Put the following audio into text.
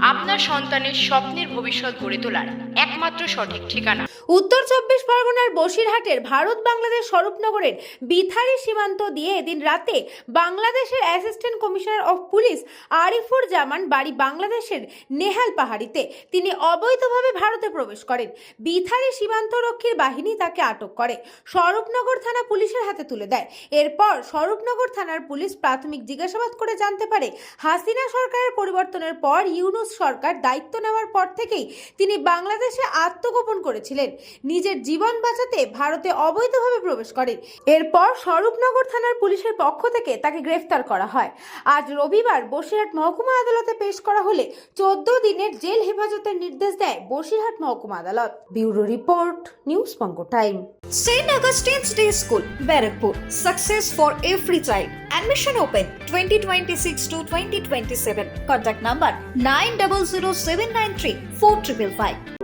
আপনার সন্তানের স্বপ্নের ভবিষ্যৎ গড়ে তোলার একমাত্র সঠিক ঠিকানা। উত্তর চব্বিশ পরগনার বসিরহাটের ভারত বাংলাদেশ স্বরূপনগরের বিথারি সীমান্ত দিয়ে এদিন রাতে বাংলাদেশের assistant commissioner of police Arifur Zaman বাড়ি বাংলাদেশের নেহাল পাহাড়িতে। তিনি অবৈধভাবে ভারতে প্রবেশ করেন। বিথারি সীমান্তরক্ষীর বাহিনী তাকে আটক করে। স্বরূপনগর থানা পুলিশের হাতে তুলে দেয়। এরপর স্বরূপনগর থানার পুলিশ প্রাথমিক জিজ্ঞাসাবাদ করে জানতে পারে, হাসিনা সরকারের পরিবর্তনের পর ইউনুস সরকার দায়িত্ব নেওয়ার পর থেকেই তিনি বাংলাদেশে আত্মগোপন করেছিলেন নিজের জীবন বাঁচাতে ভারতে অবৈধভাবে প্রবেশ করেন এরপর স্বরূপনগর থানার পুলিশের পক্ষ থেকে তাকে গ্রেফতার করা হয় আজ রবিবার বসিরহাট মহকুমা আদালতে পেশ করা হলে চোদ্দ দিনের জেল হেফাজতের নির্দেশ দেয় বসিরহাট মহকুমা আদালত bureau report news পঙ্গ time St. Augustine's Day School, Barrackpur. Success for every child. Admission open 2026 to 2027. Contact number 900793 4555.